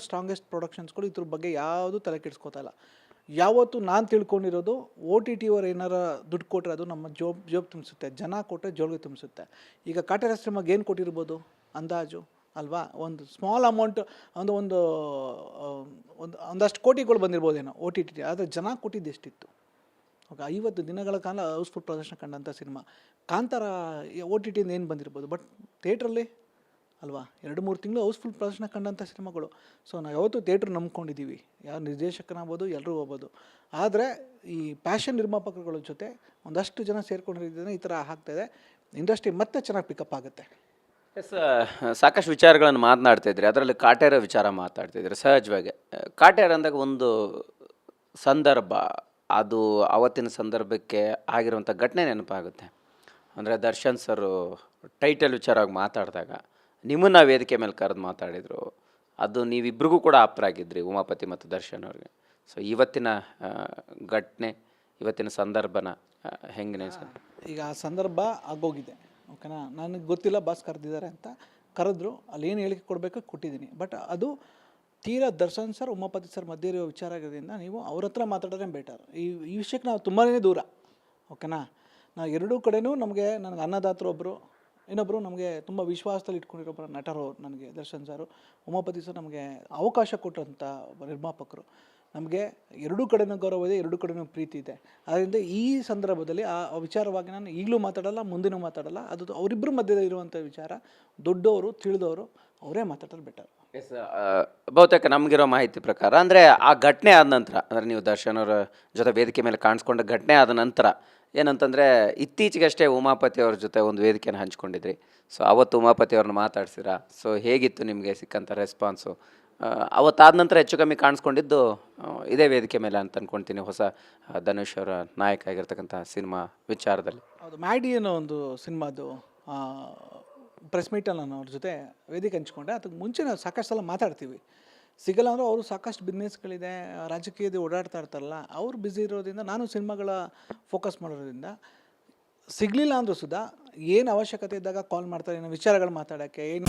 Strongest ಪ್ರೊಡಕ್ಷನ್ಸ್ಗಳು ಇದ್ರ ಬಗ್ಗೆ ಯಾವುದು ತಲೆ ಕೆಡಿಸ್ಕೋತಾ ಇಲ್ಲ. ಯಾವತ್ತು ನಾನು ತಿಳ್ಕೊಂಡಿರೋದು ಓ ಟಿ ಟಿ ಅವ್ರು ಏನಾರ ದುಡ್ಡು ಕೊಟ್ಟರೆ ಅದು ನಮ್ಮ ಜೋಬ್ ಜೋಬ್ ತುಂಬಿಸುತ್ತೆ. ಜನ ಕೊಟ್ಟರೆ ಜೋಳಿಗೆ ತುಂಬಿಸುತ್ತೆ. ಈಗ ಕಾಟೇರ ಏನು ಕೊಟ್ಟಿರ್ಬೋದು? ಅಂದಾಜು ಅಲ್ವಾ? ಒಂದು ಸ್ಮಾಲ್ ಅಮೌಂಟ್ ಒಂದು ಒಂದು ಒಂದು, ಒಂದಷ್ಟು ಕೋಟಿಗಳು ಬಂದಿರ್ಬೋದೇನೋ ಓ ಟಿ ಟಿ ಆದರೆ ಜನ ಕೊಟ್ಟಿದ್ದು ಎಷ್ಟಿತ್ತು? ಓಕೆ, ಐವತ್ತು ದಿನಗಳ ಕಾಲ ಹೌಸ್ಫುಲ್ ಪ್ರದರ್ಶನ ಕಂಡಂಥ ಸಿನಿಮಾ. ಕಾಂತಾರ ಓ ಟಿ ಟಿಯಿಂದ ಏನು ಬಂದಿರ್ಬೋದು? ಬಟ್ ಥಿಯೇಟ್ರಲ್ಲಿ ಅಲ್ವಾ? ಎರಡು, ಮೂರು ತಿಂಗಳು ಹೌಸ್ಫುಲ್ ಪ್ರದರ್ಶನ ಕಂಡಂಥ ಸಿನಿಮಾಗಳು. ಸೊ, ನಾವು ಯಾವತ್ತೂ ಥಿಯೇಟ್ರ್ ನಂಬ್ಕೊಂಡಿದ್ದೀವಿ. ಯಾವ ನಿರ್ದೇಶಕನಾಗ್ಬೋದು ಎಲ್ಲರೂ ಹೋಗ್ಬೋದು. ಆದರೆ, ಈ ಪ್ಯಾಷನ್ ನಿರ್ಮಾಪಕರುಗಳ ಜೊತೆ ಒಂದಷ್ಟು ಜನ ಸೇರ್ಕೊಂಡಿರಿದ್ರೆ ಈ ಥರ ಆಗ್ತಾಯಿದೆ ಇಂಡಸ್ಟ್ರಿ ಮತ್ತೆ ಚೆನ್ನಾಗಿ ಪಿಕಪ್ ಆಗುತ್ತೆ. ಎಸ್ ಸಾಕಷ್ಟು ವಿಚಾರಗಳನ್ನು ಮಾತನಾಡ್ತಾ ಇದ್ರಿ. ಅದರಲ್ಲಿ ಕಾಟೇರ ವಿಚಾರ ಮಾತಾಡ್ತಿದ್ರಿ ಸಹಜವಾಗಿ. ಕಾಟೇರ ಅಂದಾಗ ಒಂದು ಸಂದರ್ಭ. ಅದು ಅವತ್ತಿನ ಸಂದರ್ಭಕ್ಕೆ ಆಗಿರುವಂಥ ಘಟನೆ ನೆನಪಾಗುತ್ತೆ. ಅಂದರೆ ದರ್ಶನ್ ಸರು ಟೈಟಲ್ ವಿಚಾರವಾಗಿ ಮಾತಾಡಿದಾಗ ನಿಮ್ಮನ್ನ ವೇದಿಕೆ ಮೇಲೆ ಕರೆದು ಮಾತಾಡಿದರು. ಅದು ನೀವಿಬ್ರಿಗೂ ಕೂಡ ಆಪ್ತರಾಗಿದ್ರಿ ಉಮಾಪತಿ ಮತ್ತು ದರ್ಶನ್ ಅವ್ರಿಗೆ. ಸೊ ಇವತ್ತಿನ ಘಟನೆ, ಇವತ್ತಿನ ಸಂದರ್ಭನ ಹೆಂಗೆ ನೆನೆಸ್ಕೊಂಡು ಈಗ ಆ ಸಂದರ್ಭ ಆಗೋಗಿದೆ, ಓಕೆನಾ? ನನಗೆ ಗೊತ್ತಿಲ್ಲ ಬಾಸ್ ಕರೆದಿದ್ದಾರೆ ಅಂತ. ಕರೆದ್ರು, ಅಲ್ಲಿ ಏನು ಹೇಳಿಕೆ ಕೊಡಬೇಕು ಕೊಟ್ಟಿದ್ದೀನಿ. ಬಟ್ ಅದು ತೀರಾ ದರ್ಶನ್ ಸರ್, ಉಮಾಪತಿ ಸರ್ ಮಧ್ಯೆ ಇರೋ ವಿಚಾರ ಆಗಿರೋದ್ರಿಂದ ನೀವು ಅವ್ರ ಹತ್ರ ಮಾತಾಡೋದೇ ಬೆಟರ್ ಈ ಈ ವಿಷಯಕ್ಕೆ ನಾವು ತುಂಬಾ ದೂರ, ಓಕೆನಾ? ನಾವು ಎರಡೂ ಕಡೆನೂ ನಮಗೆ, ನನಗೆ ಅನ್ನದಾತರು ಒಬ್ಬರು ಇನ್ನೊಬ್ಬರು ನಮಗೆ ತುಂಬ ವಿಶ್ವಾಸದಲ್ಲಿ ಇಟ್ಕೊಂಡಿರೋ ನಟರು ನನಗೆ ದರ್ಶನ್ ಸರು. ಉಮಾಪತಿ ಸರ್ ನಮಗೆ ಅವಕಾಶ ಕೊಟ್ಟಂಥ ನಿರ್ಮಾಪಕರು. ನಮಗೆ ಎರಡೂ ಕಡೆನೂ ಗೌರವ ಇದೆ, ಎರಡೂ ಕಡೆನೂ ಪ್ರೀತಿ ಇದೆ. ಆದ್ದರಿಂದ ಈ ಸಂದರ್ಭದಲ್ಲಿ ಆ ವಿಚಾರವಾಗಿ ನಾನು ಈಗಲೂ ಮಾತಾಡಲ್ಲ, ಮುಂದಿನೂ ಮಾತಾಡಲ್ಲ. ಅದು ಅವರಿಬ್ಬರ ಮಧ್ಯದಲ್ಲಿ ಇರುವಂಥ ವಿಚಾರ. ದೊಡ್ಡವರು, ತಿಳಿದವರು, ಅವರೇ ಮಾತಾಡೋದು ಬೆಟರ್ ಎಸ್ ಬಹುತೇಕ ನಮಗಿರೋ ಮಾಹಿತಿ ಪ್ರಕಾರ, ಅಂದರೆ ಆ ಘಟನೆ ಆದ ನಂತರ, ಅಂದರೆ ನೀವು ದರ್ಶನ್ ಅವರ ಜೊತೆ ವೇದಿಕೆ ಮೇಲೆ ಕಾಣಿಸ್ಕೊಂಡ ಘಟನೆ ಆದ ನಂತರ ಏನಂತಂದರೆ, ಇತ್ತೀಚೆಗಷ್ಟೇ ಉಮಾಪತಿ ಅವ್ರ ಜೊತೆ ಒಂದು ವೇದಿಕೆಯನ್ನು ಹಂಚ್ಕೊಂಡಿದ್ರಿ. ಸೊ ಅವತ್ತು ಉಮಾಪತಿ ಅವ್ರನ್ನ ಮಾತಾಡ್ಸಿರಾ? ಸೊ ಹೇಗಿತ್ತು ನಿಮಗೆ ಸಿಕ್ಕಂಥ ರೆಸ್ಪಾನ್ಸು ಅವತ್ತಾದ ನಂತರ ಹೆಚ್ಚು ಕಮ್ಮಿ ಕಾಣಿಸ್ಕೊಂಡಿದ್ದು ಇದೇ ವೇದಿಕೆ ಮೇಲೆ ಅಂತ ಅಂದ್ಕೊಳ್ತೀನಿ ಹೊಸ ಧನುಷ್ ಅವರ ನಾಯಕ ಆಗಿರ್ತಕ್ಕಂಥ ಸಿನಿಮಾ ವಿಚಾರದಲ್ಲಿ. ಹೌದು ಮ್ಯಾಡಿ ಅನ್ನೋ ಒಂದು ಸಿನಿಮಾದು ಪ್ರೆಸ್ ಮೀಟಲ್ಲಿ ನಾನು ಅವ್ರ ಜೊತೆ ವೇದಿಕೆ ಹಂಚ್ಕೊಂಡೆ. ಅದಕ್ಕೆ ಮುಂಚೆ ನಾವು ಸಾಕಷ್ಟು ಸಲ ಮಾತಾಡ್ತೀವಿ. ಸಿಗಲ್ಲ ಅಂದ್ರೆ ಅವರು ಸಾಕಷ್ಟು ಬಿಸ್ನೆಸ್ಗಳಿದೆ ರಾಜಕೀಯದ ಓಡಾಡ್ತಾ ಇರ್ತಾರಲ್ಲ, ಅವ್ರು ಬ್ಯುಸಿ ಇರೋದ್ರಿಂದ ನಾನು ಸಿನಿಮಾಗಳ ಫೋಕಸ್ ಮಾಡೋದ್ರಿಂದ ಸಿಗಲಿಲ್ಲ ಅಂದರೂ ಸುದಾ ಏನು ಅವಶ್ಯಕತೆ ಇದ್ದಾಗ ಕಾಲ್ ಮಾಡ್ತಾರೆ, ಏನೋ ವಿಚಾರಗಳು ಮಾತಾಡೋಕ್ಕೆ, ಏನು?